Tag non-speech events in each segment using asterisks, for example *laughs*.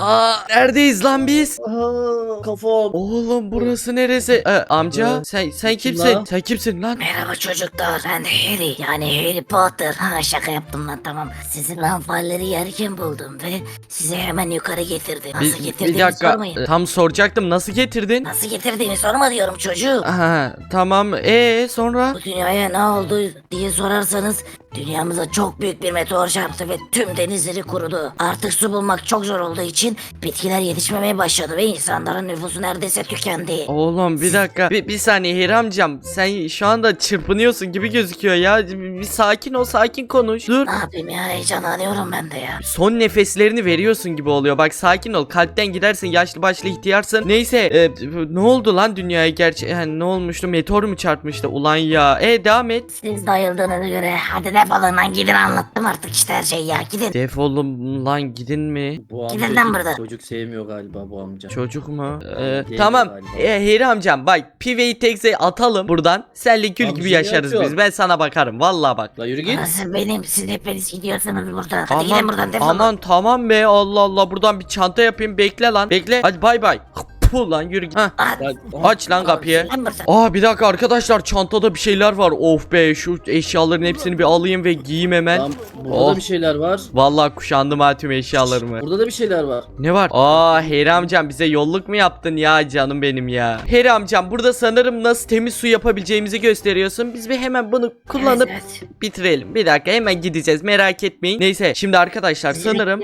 Aa neredeyiz lan biz? Aa, kafam. Oğlum burası neresi? Ee, amca Ne? sen sen Kim kimsin? lan? Sen kimsin lan? Merhaba çocuklar ben Harry yani Harry Potter. Ha şaka yaptım lan tamam. Sizi lan falleri yerken buldum ve sizi hemen yukarı getirdim. Nasıl Bir, bir getirdiğimi dakika sormayın. e, tam soracaktım nasıl getirdin? Nasıl getirdiğimi sorma diyorum çocuğum. Aha tamam ee sonra? Bu dünyaya ne oldu diye sorarsanız dünyamıza çok büyük bir meteor çarptı ve tüm denizleri kurudu. Artık su bulmak çok zor olduğu için bitkiler yetişmemeye başladı ve insanların nüfusu neredeyse tükendi. Oğlum bir dakika. Bir, bir saniye Heri amcam sen şu anda çırpınıyorsun gibi gözüküyor ya. Bir, bir sakin ol sakin konuş. Dur. Ne yapayım ya? Heyecanlanıyorum ben de ya. Son nefeslerini veriyorsun gibi oluyor. Bak sakin ol. Kalpten gidersin yaşlı başlı ihtiyarsın. Neyse e, ne oldu lan dünyaya gerçi? Yani ne olmuştu? Meteor mu çarpmıştı? Ulan ya. E devam et. Siz dayıldığınıza göre hadi defolun lan gidin anlattım artık işte her şeyi ya gidin. Defolun lan gidin mi Bu Gidin amca lan buradan. çocuk sevmiyor galiba bu amca. Çocuk mu? Ee, Değil tamam. galiba. Ee, Heri amcam bak piveyi tekze atalım buradan. Senle gül Tamam, gibi yaşarız yapıyor. biz. Ben sana bakarım. Vallahi bak. La yürü git. Burası benim siz hepiniz gidiyorsanız buradan. Hadi Aman, gidin buradan defolun. aman tamam be Allah Allah buradan bir çanta yapayım bekle lan bekle hadi bay bay Puh lan yürü git. Ya, aç lan kapıyı buradan. Aa bir dakika arkadaşlar çantada bir şeyler var of be şu eşyaların hepsini bir alayım ve giyeyim hemen Tamam, burada Oh. da bir şeyler var. Vallahi kuşandım ha tüm eşyalarımı Burada da bir şeyler var. Ne var? Aa Heri amcam bize yolluk mu yaptın ya canım benim ya. Heri amcam burada sanırım nasıl temiz su yapabileceğimizi gösteriyorsun. Biz bir hemen bunu kullanıp Evet, evet. bitirelim. Bir dakika hemen gideceğiz merak etmeyin. Neyse şimdi arkadaşlar sanırım.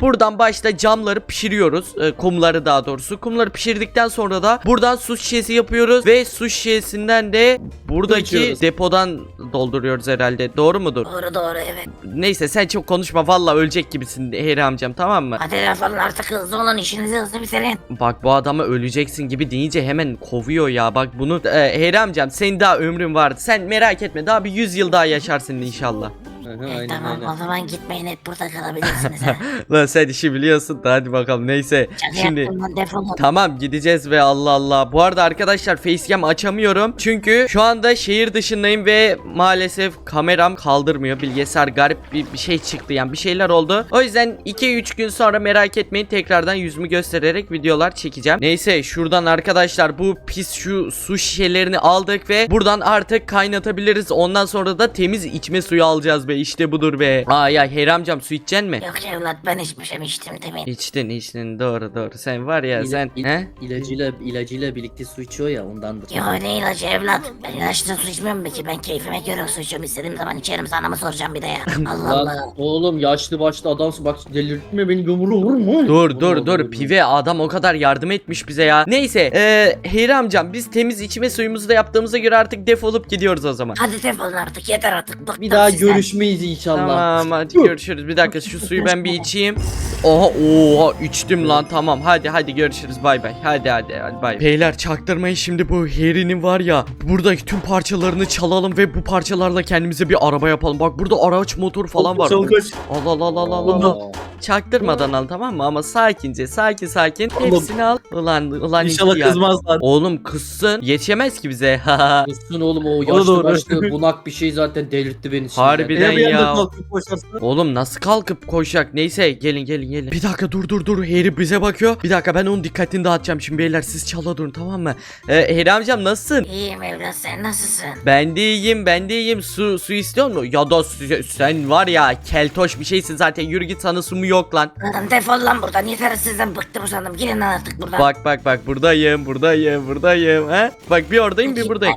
Buradan başta camları pişiriyoruz. e, kumları daha doğrusu. Kumları pişirdikten sonra da buradan su şişesi yapıyoruz. Ve su şişesinden de buradaki içiyoruz. depodan dolduruyoruz herhalde. Doğru mudur? Doğru doğru evet. Neyse sen çok konuşma. Vallahi ölecek gibisin Heri amcam tamam mı? Hadi defolun artık hızlı olun işinizi hızlı bitirin. Bak bu adama öleceksin gibi deyince hemen kovuyor ya. Bak bunu e, Heri amcam senin daha ömrün vardı. Sen merak etme daha bir 100 yıl daha yaşarsın inşallah. Evet, aynen tamam aynen. o zaman gitmeyin hep burada kalabilirsiniz ha. *laughs* Lan sen işi biliyorsun da hadi bakalım neyse. Şaka Şimdi yaptım lan defolun. Tamam gideceğiz ve Allah Allah. Bu arada arkadaşlar facecam açamıyorum. Çünkü şu anda şehir dışındayım ve maalesef kameram kaldırmıyor. Bilgisayar garip bir, bir şey çıktı yani bir şeyler oldu. O yüzden 2-3 gün sonra merak etmeyin tekrardan yüzümü göstererek videolar çekeceğim. Neyse şuradan arkadaşlar bu pis şu su şişelerini aldık ve buradan artık kaynatabiliriz. Ondan sonra da temiz içme suyu alacağız be işte budur be. Aa ya Heyri amcam su içeceksin mi? Yok evlat ben içmişim içtim demin. İçtin içtin doğru doğru sen var ya İla- sen il- he? ilacıyla ilacıyla birlikte su içiyor ya ondandır. Yo ne ilacı evlat. Ben ilaçla su içmiyorum ki ben keyfime göre su içiyorum. İstediğim zaman içerim sana mı soracağım bir de ya. *laughs* Allah Lan Allah. oğlum yaşlı başlı adamsın bak delirtme beni gömülü vurma. Dur dur Allah dur pive adam o kadar yardım etmiş bize ya. Neyse eee Heyri amcam biz temiz içme suyumuzu da yaptığımıza göre artık defolup gidiyoruz o zaman. Hadi defolun artık yeter artık. Bıktım Bir daha sizden. görüşmeyiz inşallah. Tamam hadi görüşürüz. Bir dakika şu suyu ben bir içeyim. Oha oha içtim lan tamam. Hadi hadi görüşürüz bay bay. Hadi hadi hadi bay. Beyler çaktırmayın şimdi bu Harry'nin var ya. Buradaki tüm parçalarını çalalım ve bu parçalarla kendimize bir araba yapalım. Bak burada araç motor falan var. Çabuk aç. Allah Allah Allah Allah Allah. Çaktırmadan al tamam mı? Ama sakince sakin sakin Oğlum. hepsini al. Ulan ulan İnşallah kızmazlar. Oğlum kızsın. Yetişemez ki bize. *laughs* Kızsın oğlum o yaşlı doğru. başlı bunak bir şey zaten delirtti beni şimdi. Harbiden Eğer bir ya. anda kalkıp koşarsa Oğlum nasıl kalkıp koşacak? Neyse gelin gelin gelin. Bir dakika dur dur dur. Harry bize bakıyor. Bir dakika ben onun dikkatini dağıtacağım şimdi beyler. Siz çala durun tamam mı? Ee, Harry amcam nasılsın? İyiyim evlat sen nasılsın? Ben de iyiyim ben de iyiyim. Su, su istiyor mu? Ya da su- sen var ya keltoş bir şeysin zaten. Yürü git sana su mu yok lan. Lan defol lan buradan yeter sizden bıktım usandım. Gidin lan artık buradan. Bak bak bak buradayım buradayım buradayım. He? Bak bir oradayım bir buradayım.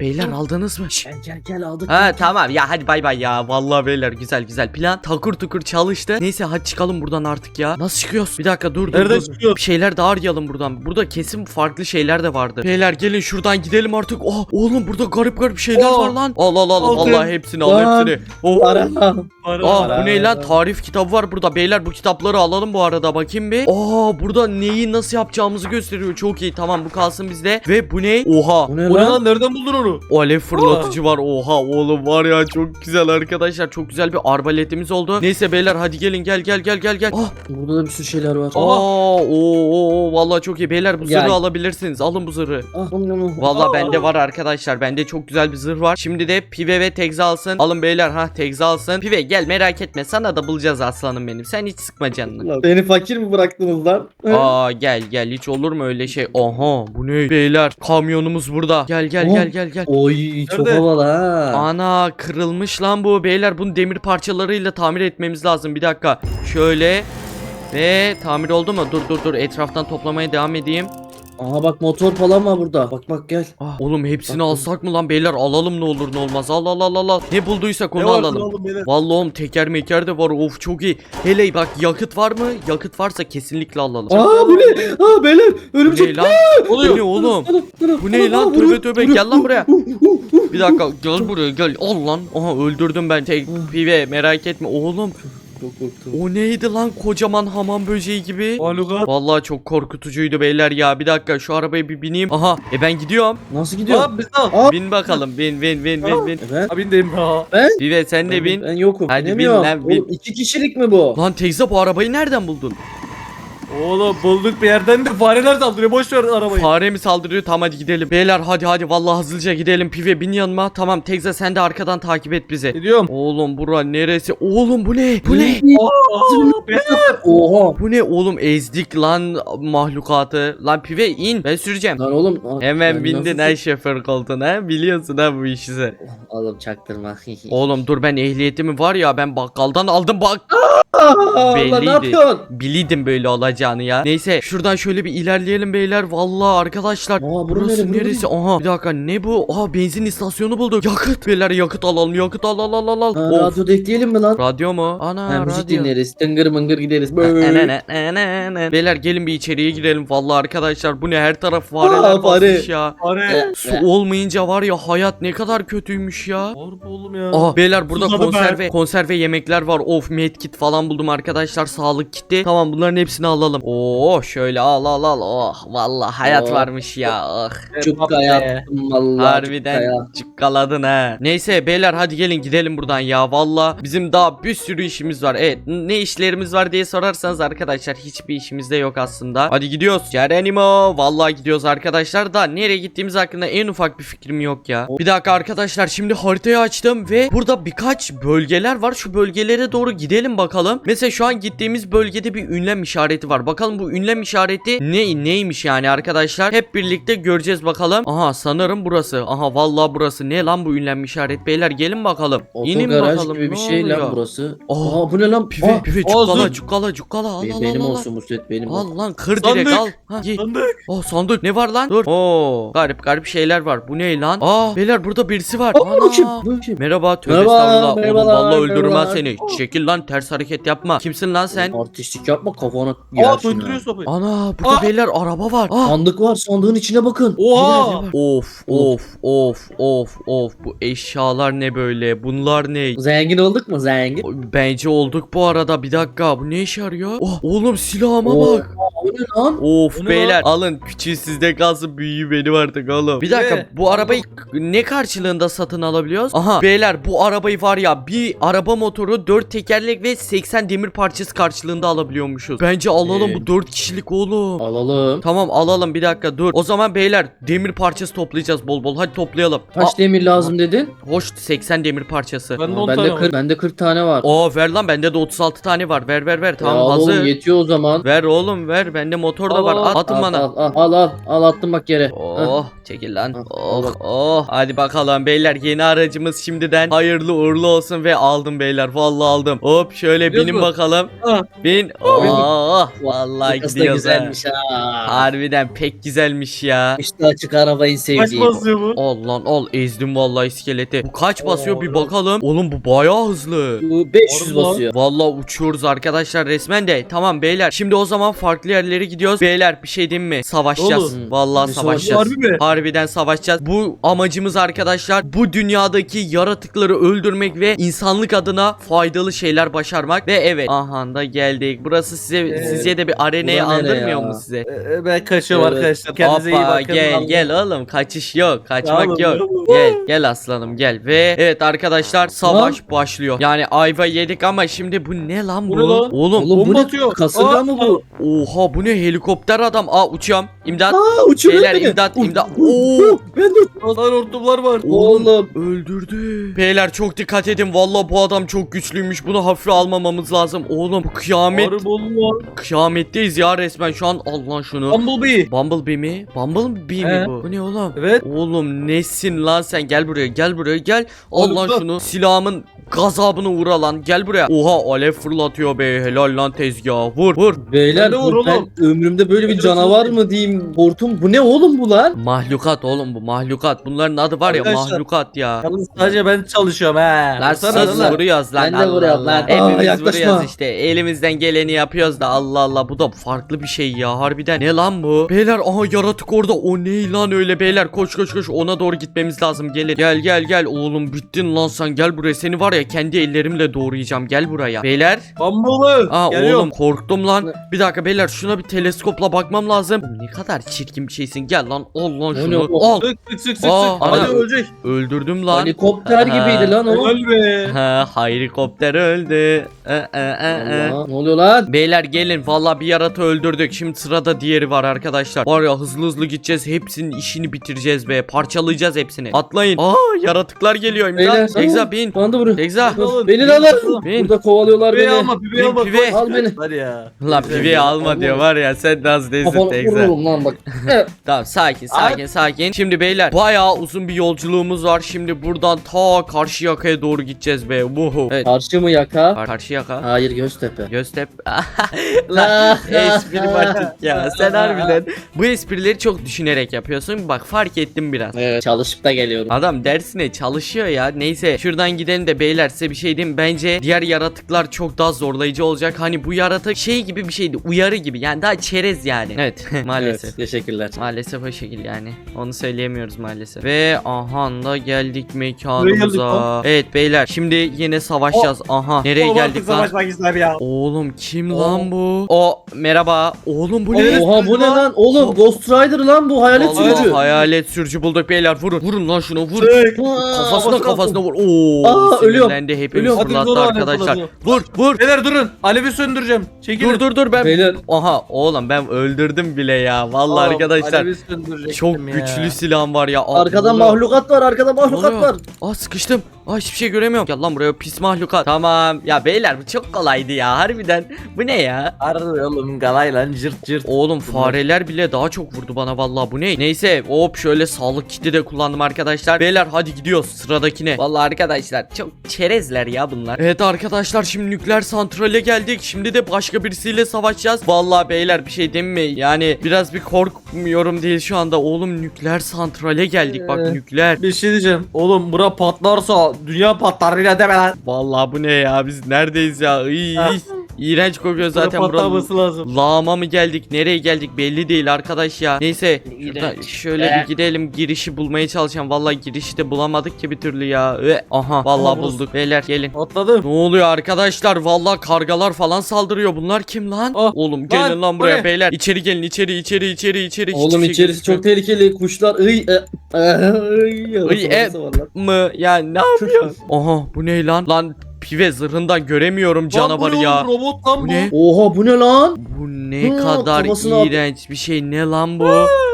Beyler aldınız mı? Şşş. Gel gel gel aldık. Ha tamam ya hadi bay bay ya. Vallahi beyler güzel güzel plan. Takur tukur çalıştı. Neyse hadi çıkalım buradan artık ya. Nasıl çıkıyoruz? Bir dakika dur dur. Nereden dur. çıkıyor? Bir şeyler daha arayalım buradan. Burada kesin farklı şeyler de vardı. Beyler gelin şuradan gidelim artık. Oh oğlum burada garip garip şeyler Oh. var lan. Al al al. Allah hepsini al Lan. hepsini. Oh. Para. para Aa bu ne lan tarif kitabı var burada beyler bu kitapları alalım bu arada bakayım bir Aa burada neyi nasıl yapacağımızı gösteriyor çok iyi tamam bu kalsın bizde Ve bu ne oha Bu ne O ne lan? lan nereden buldun onu? Alev fırlatıcı var oha oğlum var ya çok güzel arkadaşlar çok güzel bir arbaletimiz oldu Neyse beyler hadi gelin gel gel gel gel gel Ah Burada da bir sürü şeyler var. Aa, oo, oo, vallahi çok iyi beyler bu zırhı Gel. alabilirsiniz alın bu zırhı Ah, bunu, bunu. Vallahi Aa. bende var arkadaşlar. Bende çok güzel bir zırh var. Şimdi de Pive ve Tegza alsın. Alın beyler ha Tegza alsın. Pive gel merak etme. Sana da bulacağız aslanım benim. Sen sen hiç sıkma canını. Lan Beni fakir mi bıraktınız lan? Aa gel gel hiç olur mu öyle şey? Aha bu ne? Beyler kamyonumuz burada. Gel gel Oh. gel gel gel. Oy çok Nerede? havalı ha. Ana kırılmış lan bu. Beyler bunu demir parçalarıyla tamir etmemiz lazım. Bir dakika. Şöyle ve tamir oldu mu? Dur dur dur etraftan toplamaya devam edeyim. Aha bak motor falan var burada. Bak bak gel. Ah, oğlum hepsini Bak, alsak mı lan beyler? Alalım ne olur ne olmaz. Al al al al. al. Ne bulduysak Ne onu var alalım. oğlum? Vallahi oğlum teker meker de var. Of çok iyi. Hele bak yakıt var mı? Yakıt varsa kesinlikle alalım. Aa bu ne? Aa beyler Bu ne örümcek. lan? Bu ne oğlum? Bu ne lan? Tövbe tövbe gel lan buraya. Bir dakika gel buraya gel. Al lan. Aha öldürdüm ben tek pive merak etme oğlum. Çok korktum. O neydi lan kocaman hamam böceği gibi? Mahlukat. Vallahi çok korkutucuydu beyler ya. Bir dakika şu arabaya bir bineyim. Aha e ben gidiyorum. Nasıl gidiyor? Abi biz al. Aa. Bin bakalım. Bin bin bin bin bin. Evet. Abi deyim ha. Pive sen de bin. Ben yokum. Hadi bin Binemiyorum. lan, bin. Oğlum iki kişilik mi bu? Lan teyze bu arabayı nereden buldun? Oğlum bulduk bir yerden de fareler saldırıyor. Boş ver arabayı. Fare mi saldırıyor? Tamam hadi gidelim. Beyler hadi hadi vallahi hızlıca gidelim. Pive bin yanıma. Tamam teyze sen de arkadan takip et bizi. Gidiyorum. Oğlum bura neresi? Oğlum bu ne? Bu ne? Aa, beyler. Oha. Bu ne oğlum ezdik lan mahlukatı. Lan pive in ben süreceğim. Lan oğlum. aa, Hemen ben bindin nasıl- ha şoför koltuğuna biliyorsun ha bu işi sen. Oğlum çaktırma. *laughs* Oğlum dur ben ehliyetimi var ya ben bakkaldan aldım bak. Aa, lan Belliydi. ne yapıyorsun? Biliydim böyle olacağını ya. Neyse şuradan şöyle bir ilerleyelim beyler. Vallahi arkadaşlar. Aa, bura burası nere, bura neresi? Aha bir dakika ne bu? Aha benzin istasyonu bulduk. Yakıt. Beyler yakıt alalım yakıt al al al al. al. Ha, Of. radyoda ekleyelim mi lan? Radyo mu? Ana Ha, müzik radyo. dinleriz. Tıngır mıngır gideriz. Beyler gelin bir içeriye girelim. Vallahi arkadaşlar bu ne her taraf fareler Aa, fare. basmış ya. Fare. Su olmayınca var ya hayat ne kadar kötüymüş ya. Harbi oğlum ya. Aa beyler burada Susadım konserve konserve yemekler var. Of medkit falan buldum arkadaşlar. Sağlık kiti. Tamam bunların hepsini alalım. Oo şöyle al al al. Oh vallahi hayat Oh. varmış ya. Oh. Çukka yaptım vallahi. Harbiden çukka ya. çıkkaladın ha. Neyse beyler hadi gelin gidelim buradan ya. Valla bizim daha bir sürü işimiz var. Evet ne işlerimiz var diye sorarsanız arkadaşlar hiçbir işimiz de yok aslında. Hadi gidiyoruz. Geronimo. Vallahi gidiyoruz arkadaşlar da nereye gittiğimiz hakkında en ufak bir fikrim yok ya. Bir dakika arkadaşlar şimdi haritayı açtım ve burada birkaç bölgeler var. Şu bölgelere doğru gidelim bakalım. Mesela şu an gittiğimiz bölgede bir ünlem işareti var. Bakalım bu ünlem işareti ne neymiş yani arkadaşlar. Hep birlikte göreceğiz bakalım. Aha sanırım burası. Aha vallahi burası. Ne lan bu ünlem işaret? Beyler gelin bakalım. İnin Otogaraj bakalım. gibi bir ne şey lan oluyor? burası. Aa, Aa bu ne lan? Pive Aa, pive Aa, cukkala cukkala cukkala al be- al benim al al. olsun bu set benim. Al lan kır Sandık. direkt al. Ha, ye. Sandık. Oh sandık ne var lan? Dur. Oo garip garip şeyler var. Bu ne lan? Aa beyler burada birisi var. Aa, bu kim? Ana. Bu kim? Merhaba tövbe Merhaba, estağfurullah. Oğlum merhabalar, vallahi öldürmem merhabalar. seni. Çekil lan ters hareket yapma. Kimsin lan sen? Artistlik yapma kafana Aa ha. sopayı. Ana burada Aa. beyler araba var. Aa. Sandık var sandığın içine bakın. Oha. Of of of of of bu eşyalar ne böyle bunlar ne Zengin olduk mu zengin? Bence olduk bu arada bir dakika bu ne işe yarıyor oh, Oğlum silahıma Oo, bak O ne lan? Of O ne beyler lan? alın küçüğü sizde kalsın büyüğü benim artık oğlum Bir dakika Ne? bu arabayı ne karşılığında satın alabiliyoruz Aha beyler bu arabayı var ya bir araba motoru 4 tekerlek ve 80 demir parçası karşılığında alabiliyormuşuz Bence alalım Ee? bu 4 kişilik oğlum Alalım. Tamam alalım bir dakika dur O zaman beyler demir parçası toplayacağız bol bol hadi toplayalım Kaç demir lazım dedin? Aa, Hoş 80 demir parçası Ben de Aa, 10 bende tane 40 var. bende 40 tane var. Aa ver lan bende de 36 tane var ver ver ver tamam Ya hazır oğlum, yetiyor o zaman. Ver oğlum ver bende motor da var al, atın al, bana Al al al al al attım bak yere. Oh çekil lan. Al, Oh al. oh. Hadi bakalım beyler yeni aracımız şimdiden hayırlı uğurlu olsun ve aldım beyler. Vallahi aldım. Hop şöyle Gidiyoruz binin mu? bakalım. Ha. Bin. Oh vallahi Arkası da gidiyoruz ha. güzelmiş ha. Harbiden pek güzelmiş ya. İşte açık arabayı Kaç sevdiğim. basıyor bu? Al lan al ezdim vallahi iskeleti. Bu kaç basıyor bir bakalım. Oğlum bu bayağı hızlı. Bu 500 Orada. basıyor. Vallahi uçuyoruz arkadaşlar resmen de. Tamam beyler. Şimdi o zaman farklı yerlere gidiyoruz. Beyler bir şey diyeyim mi? Savaşacağız. Oğlum, Vallahi savaşacağız. Harbi mi? Harbiden savaşacağız. Bu amacımız arkadaşlar bu dünyadaki yaratıkları öldürmek ve insanlık adına faydalı şeyler başarmak. Ve evet aha da geldik. Burası size Ee, sizce de bir arenayı andırmıyor mu size? Ee, ben kaçıyorum Evet. arkadaşlar. Kendinize iyi Hoppa bakın. gel Allah'a- gel oğlum kaçış yok kaçmak Tamam, yok gel gel aslanım gel ve evet arkadaşlar savaş başlıyor yani ayva yedik ama şimdi bu ne lan bu oğlum Oğlum bu ne? Kasırga mı bu? oha Bu ne helikopter adam. Aa uçuyorum. İmdat. Aa uçuyor Beyler, beni. imdat, imdat. Oo. Ben de Lan hortumlar var. Oğlum. Öldürdü. Beyler çok dikkat edin. Vallahi bu adam çok güçlüymüş. Bunu hafife almamamız lazım. Oğlum bu kıyamet. Harbol Kıyametteyiz ya resmen şu an. Al lan şunu. Bumblebee. Bumblebee mi? Bumblebee mi He. bu? Bu ne oğlum? Evet. Oğlum nesin lan sen? Gel buraya gel buraya gel. Al Oğlum lan bak. şunu. Silahımın gazabını uğra lan. Gel buraya. Oha alev fırlatıyor be. Helal lan tezgah. Vur vur. Beyler Ben vur bu- ben oğlum. ömrümde böyle bir canavar mı diyeyim hortum bu ne oğlum bu lan? Mahlukat oğlum bu mahlukat. Bunların adı var ya Arkadaşlar. mahlukat ya. Yalnız sadece ben çalışıyorum he. Lan Vursana sus lan. vuruyoruz lan. Ben de Allah vuruyorum Allah. lan. Aa, Hepimiz yaklaşma. vuruyoruz işte. Elimizden geleni yapıyoruz da Allah Allah. Bu da farklı bir şey ya. Harbiden ne lan bu? Beyler aha yaratık orada. O ne lan öyle beyler. Koş koş koş. Ona doğru gitmemiz lazım. Gelin. Gel gel gel. Oğlum bittin lan sen. Gel buraya. Seni var ya kendi ellerimle doğrayacağım. Gel buraya. Beyler. Bumblebee. Aa Geliyorum. oğlum korktum lan. Bir dakika beyler şuna bir teleskopla bakmam lazım. Ne kadar çirkin bir şeysin. Gel lan. Al lan şunu. Al. Sık sık sık sık. Aa. Hadi ana. ölecek. Öldürdüm lan. Helikopter gibiydi lan o. Helal be. Ha, helikopter öldü. Ee, e, e, e. Allah, ne oluyor lan? Beyler gelin valla bir yaratığı öldürdük. Şimdi sırada diğeri var arkadaşlar. Var ya hızlı hızlı gideceğiz. Hepsinin işini bitireceğiz be. Parçalayacağız hepsini. Atlayın. Aa yaratıklar geliyor. Beyler, İmdat. Tekza bin. Bana da vuruyor. Alın. Beni de alın. Bin. Burada kovalıyorlar Piveyi beni. alma piveyi Bin, alma. pive. Al beni. Hadi ya. Lan piveyi alma diyor var ya sen nasıl değilsin Kafana Tekza. vururum lan bak. *laughs* Tamam sakin sakin sakin. Şimdi beyler bayağı uzun bir yolculuğumuz var. Şimdi buradan ta karşı yakaya doğru gideceğiz be. Vuhu. Evet. Karşı mı yaka? Kar- Karşı yaka. Hayır Göztepe. Göztep. *laughs* *laughs* Lan espri başladık ya. Sen harbiden bu esprileri çok düşünerek yapıyorsun. Bak fark ettim biraz. Evet çalışıp da geliyorum. Adam dersine çalışıyor ya. Neyse şuradan gidelim de beyler size bir şey diyeyim. Bence diğer yaratıklar çok daha zorlayıcı olacak. Hani bu yaratık şey gibi bir şeydi. Uyarı gibi. Yani daha çerez yani. Evet *laughs* maalesef. Evet, teşekkürler. Maalesef o şekil yani. Onu söyleyemiyoruz maalesef. Ve aha da geldik mekanımıza. lan. Evet beyler şimdi yine savaşacağız. Aha nereye Oğlum geldik lan? savaşmak ya. Oğlum kim Oo. lan bu? O merhaba. Oğlum bu ne? Oha bu ne lan? Oğlum Ghost Rider lan bu hayalet Vallahi sürücü. Hayalet sürücü bulduk beyler. Vurun. Vurun lan şunu vur. Sık. Kafasına Kafasına vur. Oo, Aa, ölüyorum. Sinirlendi hepimiz Ölüyorum. Hadi fırlattı arkadaşlar. Vur vur. Beyler durun. Alevi söndüreceğim. Çekilin. Dur dur dur ben. Beyler Aha oğlum ben öldürdüm bile ya. Vallahi Oğlum, arkadaşlar. Alevi söndürecektim Çok ya. güçlü silahım var ya. Aa, arkada oğlum. mahlukat var arkada mahlukat oluyor? var. Aa sıkıştım. Aa hiçbir şey göremiyorum. Gel lan buraya pis mahlukat. Tamam. Ya beyler bu çok kolaydı ya harbiden. Bu ne ya? Harbi oğlum galay lan cırt cırt. Oğlum fareler bile daha çok vurdu bana vallahi bu ne? Neyse hop şöyle sağlık kiti de kullandım arkadaşlar. Beyler hadi gidiyoruz sıradakine. Vallahi arkadaşlar çok çerezler ya bunlar. Evet arkadaşlar şimdi nükleer santrale geldik. Şimdi de başka birisiyle savaşacağız. Vallahi beyler bir şey mi? Yani biraz bir korkmuyorum değil şu anda. Oğlum nükleer santrale geldik bak Ee. nükleer. Bir şey diyeceğim. Oğlum bura patlarsa dünya patlar yine deme lan. Vallahi bu ne ya biz neredeyiz ya? Iy, Ha. İğrenç kokuyor Zaten burası. patlaması lazım. Lağıma mı geldik? Nereye geldik? Belli değil arkadaş ya. Neyse. İğrenç. şöyle bir gidelim. Girişi bulmaya çalışacağım. Vallahi girişi de bulamadık ki bir türlü ya. Ve aha vallahi Aa, bulduk. Beyler gelin. Atladım. Ne oluyor arkadaşlar? Vallahi kargalar falan saldırıyor. Bunlar kim lan? Ah, Oğlum gelin lan, lan bu buraya ne? beyler. İçeri gelin. içeri içeri içeri içeri. Hiçbir Oğlum şey içerisi çok gözükmüyor. tehlikeli kuşlar. Iy e, e, *laughs* iy, Iy, e. yarası var lan. mı? Ya ne yapıyor? Aha bu ne lan? Lan pive zırhından göremiyorum canavarı Lan bu ne ya. oğlum, Robot lan Bu bu. ne? Oha bu ne lan? Bu ne Hı, kadar kafasına at- iğrenç bir şey. Ne lan bu?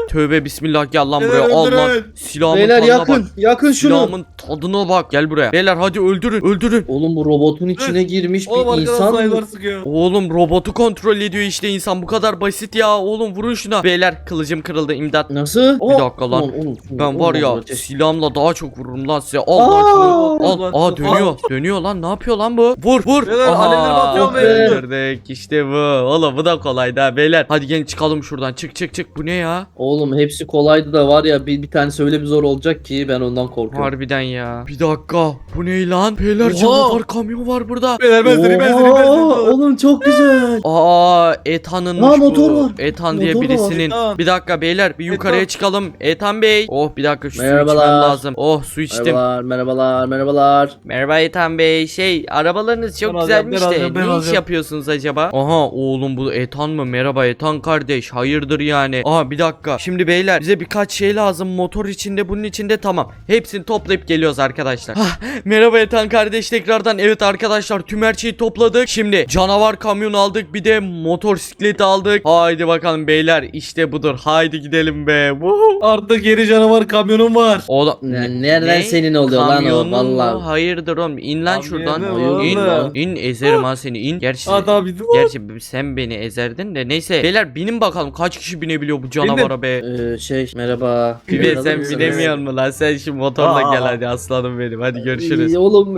Tövbe bismillah gel lan Beyler, buraya. Al lan. öldürün. Silahımın Beyler tadına yakın. bak. Yakın şunu. Silahımın tadına bak. Gel buraya. Beyler hadi öldürün. Öldürün. Oğlum bu robotun içine girmiş Oğlum bir arkadan insan mı? sıkıyor. Oğlum robotu kontrol ediyor işte insan. Bu kadar basit ya. Oğlum vurun şuna. Beyler kılıcım kırıldı. İmdat. Nasıl? Bir dakika lan. Ben var ya silahımla daha çok vururum lan size. Al lan şunu. Al. Aa dönüyor. Dönüyor lan. Ne yapıyor lan bu? Vur vur. Beyler, be. öldürdük. İşte bu. Oğlum bu da kolaydı ha beyler. Hadi gelin çıkalım şuradan. Çık çık çık. Bu ne ya? Oğlum hepsi kolaydı da var ya bir, bir tanesi öyle bir zor olacak ki ben ondan korkuyorum. Harbiden ya. Bir dakika. Bu ne lan? Beyler Oha. canavar kamyon var burada. Beyler ben seni ben seni ben Oha, seni. Oğlum çok güzel. Aa Ethan'ınmış Aa, bu. motor var. Ethan diye Motor da var. birisinin. Ethan. Bir dakika beyler bir yukarıya Ethan. çıkalım. Ethan Bey. Oh bir dakika şu su içmem Merhabalar. lazım. Oh su içtim. Merhabalar merhabalar merhabalar. Merhaba Ethan Bey. Şey arabalarınız çok Ben alacağım, güzelmiş ben de alacağım, ben ne iş alacağım. yapıyorsunuz acaba? Aha oğlum bu Ethan'mış mu? Merhaba Etan kardeş. Hayırdır yani? Aha bir dakika. Şimdi beyler bize birkaç şey lazım. Motor içinde bunun içinde tamam. Hepsini toplayıp geliyoruz arkadaşlar. Ah, *laughs* merhaba Etan kardeş tekrardan. Evet arkadaşlar tüm her şeyi topladık. Şimdi canavar kamyon aldık. Bir de motosiklet aldık. Haydi bakalım beyler. işte budur. Haydi gidelim be. Woohoo. Artık geri canavar kamyonum var. Oğlum Ne- nereden senin oluyor lan o? Kamyonun mu? Hayırdır oğlum in lan şuradan. Kamyonu İn, oğlum. in ezerim ha seni in. Gerçi, Adam bizim gerçi sen beni ezerdin de neyse. Beyler binin bakalım kaç kişi binebiliyor bu canavara be. Ee, şey merhaba. Bir de Merhaba, sen binemiyor musun lan sen şimdi motorla Aa. gel hadi aslanım benim hadi görüşürüz. İyi, oğlum.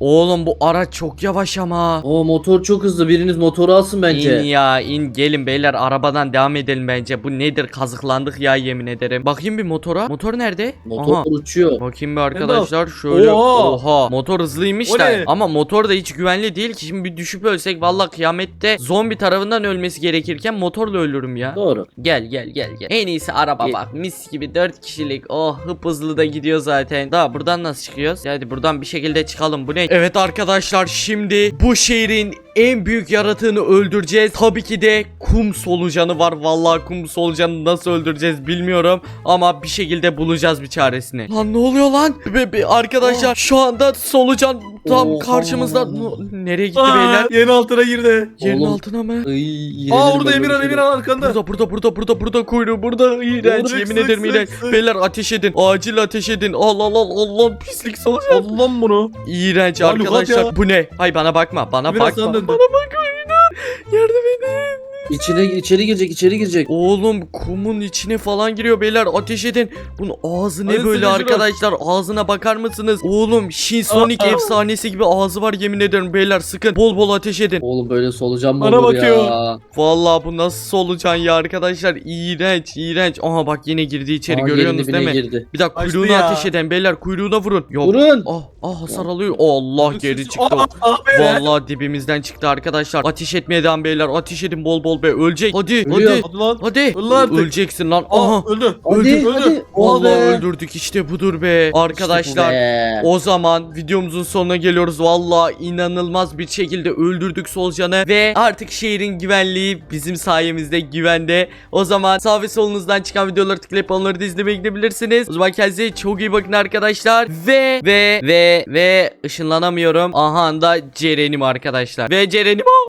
Oğlum bu araç çok yavaş ama. O motor çok hızlı. Biriniz motoru alsın bence. İn ya in gelin beyler arabadan devam edelim bence. Bu nedir kazıklandık ya yemin ederim. Bakayım bir motora. Motor nerede? Motor Aha. uçuyor. Bakayım bir arkadaşlar şöyle Oha. oha motor hızlıymış O da ne? ama motor da hiç güvenli değil ki şimdi bir düşüp ölsek vallahi kıyamette zombi tarafından ölmesi gerekirken motorla ölürüm ya. Doğru. Gel gel gel gel. En iyisi araba Gel. bak mis gibi 4 kişilik oh hıp hızlı da gidiyor zaten. Daha buradan nasıl çıkıyoruz? Hadi buradan bir şekilde çıkalım bu ne? Evet arkadaşlar şimdi bu şehrin en büyük yaratığını öldüreceğiz. Tabii ki de kum solucanı var. Vallahi kum solucanı nasıl öldüreceğiz bilmiyorum. Ama bir şekilde bulacağız bir çaresini. Lan ne oluyor lan? Be- be- arkadaşlar şu anda solucan tam karşımızda. No- Nereye gitti Aa, beyler? Yerin altına girdi. Yerin Oğlum. altına mı? Iy, Aa orada Emirhan Emirhan arkanda. Burada burada burada burada burada kuyruğu burada iğrenç Sık, yemin sık, ederim sık, iğrenç. sık. Beyler ateş edin acil ateş edin Allah Allah Allah pislik solucan. Allah'ım bunu. İğrenç Lukat arkadaşlar ya. bu ne? Hay bana bakma bana Biraz bakma. sana döndü. Bana bakma Ünal. Yardım edin. İçine içeri girecek, içeri girecek. Oğlum kumun içine falan giriyor beyler ateş edin. Bunun ağzı ne Hadi böyle şunu. arkadaşlar ağzına bakar mısınız? Oğlum Shin Sonic Aa. efsanesi gibi ağzı var yemin ederim beyler sıkın bol bol ateş edin. Oğlum böyle solucan mı Bana olur bakıyor. ya? Vallahi bu nasıl solucan ya arkadaşlar iğrenç iğrenç. Aha bak yine girdi içeri Aa, görüyorsunuz yerin değil mi? Girdi. Bir dakika Açtı kuyruğuna ya. ateş eden beyler kuyruğuna vurun. Yok. Vurun. Ah ah hasar alıyor. Allah geri çıktı. Aa, ah. Vallahi dibimizden çıktı arkadaşlar. Ateş etmeye devam beyler. Ateş edin bol bol be. Ölecek. Hadi Ölüyor. hadi. Hadi lan. Hadi. Öl artık. Öleceksin lan. Aha. öldü. Hadi Öldü, hadi. öldü. Oha Vallahi be. öldürdük işte budur be. Arkadaşlar İşte bu be. o zaman videomuzun sonuna geliyoruz. Vallahi inanılmaz bir şekilde öldürdük solucanı ve artık şehrin güvenliği bizim sayemizde güvende. O zaman sağ ve solunuzdan çıkan videoları tıklayıp onları da izlemeye gidebilirsiniz. O zaman kendinize çok iyi bakın arkadaşlar. Ve ve ve ve ışınlanamıyorum. Aha da Ceren'im arkadaşlar. Ve Ceren'im o.